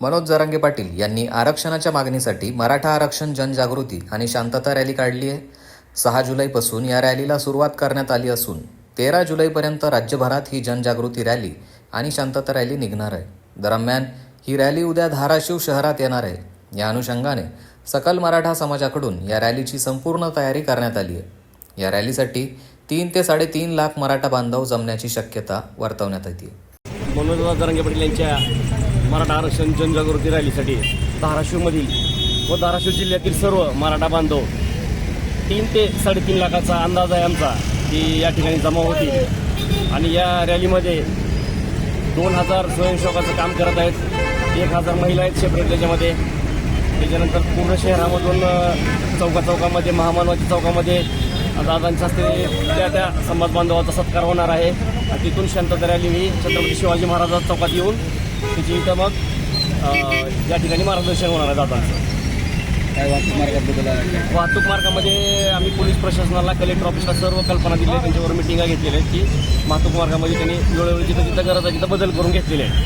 मनोज जरांगे पाटील यांनी आरक्षणाच्या मागणीसाठी मराठा आरक्षण जनजागृती आणि शांतता रॅली काढली आहे. सहा जुलैपासून या रॅलीला सुरुवात करण्यात आली असून तेरा जुलैपर्यंत राज्यभरात ही जनजागृती रॅली आणि शांतता रॅली निघणार आहे. दरम्यान ही रॅली उद्या धाराशिव शहरात येणार आहे. या अनुषंगाने सकल मराठा समाजाकडून या रॅलीची संपूर्ण तयारी करण्यात आली आहे. या रॅलीसाठी तीन ते साडेतीन लाख मराठा बांधव जमण्याची शक्यता वर्तवण्यात येते. मनोज जरांगे पाटील यांच्या मराठा आरक्षण जनजागृती रॅलीसाठी धाराशिवमधील व धाराशिव जिल्ह्यातील सर्व मराठा बांधव तीन ते साडेतीन लाखाचा अंदाज आहे आमचा की या ठिकाणी जमा होतील. आणि या रॅलीमध्ये दोन हजार स्वयंसेवकाचं काम करत आहेत. एक हजार महिला आहेत सेपरेट त्याच्यामध्ये. त्याच्यानंतर पूर्ण शहरामधून चौका चौकामध्ये महामानवाच्या चौकामध्ये दादांच्या हस्ते त्या त्या समाज बांधवाचा सत्कार होणार आहे. तिथून शांतता रॅली ही छत्रपती शिवाजी महाराज चौकात येऊन तिची इथं मग या ठिकाणी मार्गदर्शन होणार आहे दादांचं. काय वाहतूक मार्गाबद्दल वाहतूक मार्गामध्ये आम्ही पोलीस प्रशासनाला कलेक्टर ऑफिसला सर्व कल्पना दिली आहे. त्यांच्यावर मिटिंगा घेतलेल्या आहेत की वाहतूक मार्गामध्ये त्यांनी वेळोवेळी जिथं जिथं गरज आहे तिथं बदल करून घेतलेले आहे